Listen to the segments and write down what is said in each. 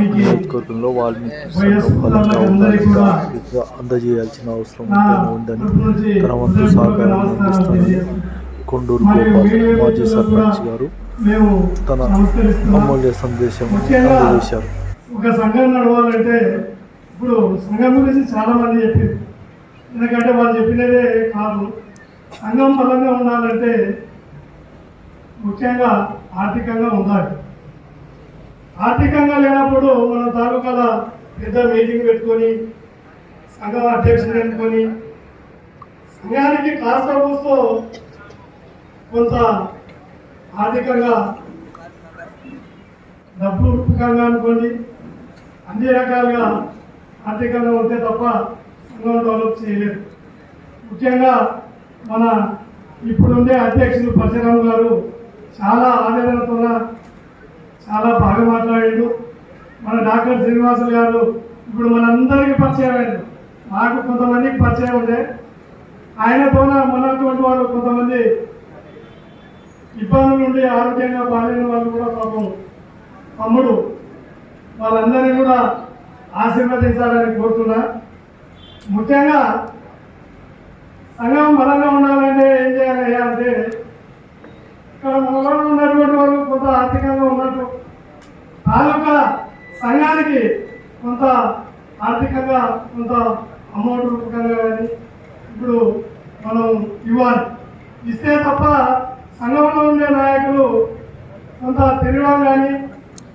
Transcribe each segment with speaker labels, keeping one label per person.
Speaker 1: నియోజకవర్గంలో వాల్మీకి సంఘం అందజేయాల్సిన అవసరం ఎంతైనా ఉందని తన వంతు
Speaker 2: హృదయపూర్వక
Speaker 1: సహకారం
Speaker 2: నమస్కారాలు
Speaker 1: అందిస్తానని. కొండూరు గోపాల్ మాజీ సర్పంచ్ గారు
Speaker 2: మేము
Speaker 1: తన అమూల్య సందేశం అందజేశారు.
Speaker 2: ఒక సంఘం నడవాలంటే ఇప్పుడు సంఘం గురించి చాలా మంది చెప్పారు. ఎందుకంటే వాళ్ళు చెప్పినదే కాదు. సంఘం బలంగా ఉండాలంటే ముఖ్యంగా ఆర్థికంగా ఉండాలి. ఆర్థికంగా లేనప్పుడు మన తాలూకాల పెద్ద మీటింగ్ పెట్టుకొని సంఘం అధ్యక్షుడు పెట్టుకొని సంఘానికి కాస్త కూస్తో కొంత ఆర్థికంగా డబ్బు రూపకంగా అనుకోండి. అన్ని రకాలుగా ఆర్థికంగా ఉంటే తప్ప సంఘం డెవలప్ చేయలేదు. ముఖ్యంగా మన ఇప్పుడుండే అధ్యక్షులు పరశురామ్ గారు చాలా ఆవేదనతో చాలా బాగా మాట్లాడాడు. మన డాక్టర్ శ్రీనివాసులు గారు ఇప్పుడు మనందరికీ పరిచయం అయింది మాకు కొంతమందికి పరిచయం ఉండే. ఆయనతోన మనటువంటి వాళ్ళు కొంతమంది ఇబ్బందులు ఉండి ఆరోగ్యంగా బాగాలేని వాళ్ళు కూడా పాపం తమ్ముడు. వాళ్ళందరినీ కూడా ఆశీర్వదించాలని కోరుతున్నా. ముఖ్యంగా సంఘం బలంగా ఉండాలంటే ఏం చేయాలి అంటే ఇక్కడ మనలో ఉన్నటువంటి వాళ్ళు కొంత ఆర్థికంగా ఉన్నారు. సంఘానికి కొంత ఆర్థికంగా కొంత అమౌంట్ రూపకంగా కానీ ఇప్పుడు మనం ఇవ్వాలి. ఇస్తే తప్ప సంఘంలో ఉండే నాయకులు కొంత తిరగడం కానీ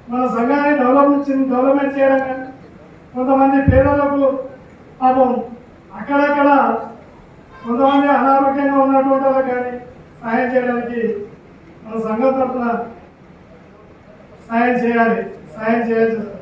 Speaker 2: మన సంఘాన్ని డెవలప్మెంట్ డెవలప్మెంట్ చేయడం కానీ కొంతమంది పేదలకు పాపం అక్కడక్కడ కొంతమంది అనారోగ్యంగా ఉన్నటువంటి వాళ్ళకి కానీ సహాయం చేయడానికి మన సంఘం తరఫున సహాయం చేయాలి. సహాయం చేయాల్సి వస్తుంది.